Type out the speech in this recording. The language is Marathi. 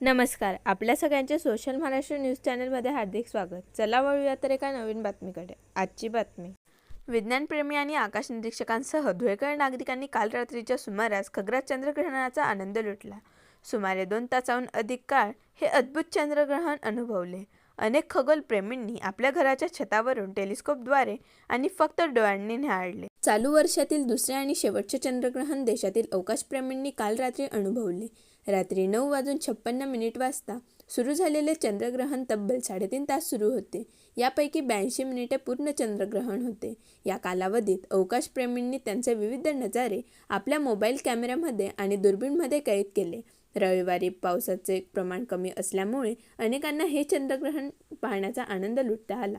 नमस्कार आपल्या सगळ्यांचे सोशल महाराष्ट्र न्यूज चॅनलमध्ये हार्दिक स्वागत. चला वळूया तर एका नवीन बातमीकडे. आजची बातमी. विज्ञानप्रेमी आणि आकाश निरीक्षकांसह धुळेकर नागरिकांनी काल रात्रीच्या सुमारास खग्रास चंद्रग्रहणाचा आनंद लुटला. सुमारे दोन तासाहून अधिक काळ हे अद्भुत चंद्रग्रहण अनुभवले. अनेक खगोलप्रेमींनी आपल्या घराच्या छतावरून टेलिस्कोपद्वारे आणि फक्त डोळ्यांनी न्याहाळले. चालू वर्षातील दुसरे आणि शेवटचे चंद्रग्रहण देशातील अवकाशप्रेमींनी काल रात्री अनुभवले. रात्री नऊ वाजून छप्पन्न मिनिट वाजता सुरू झालेले चंद्रग्रहण तब्बल साडेतीन तास सुरू होते. यापैकी ब्याऐंशी मिनिटे पूर्ण चंद्रग्रहण होते. या कालावधीत अवकाशप्रेमींनी त्यांचे विविध नजारे आपल्या मोबाईल कॅमेऱ्यामध्ये आणि दुर्बीणमध्ये कैद केले. रविवारी पावसाचे प्रमाण कमी असल्यामुळे अनेकांना हे चंद्रग्रहण पाहण्याचा आनंद लुटता आला.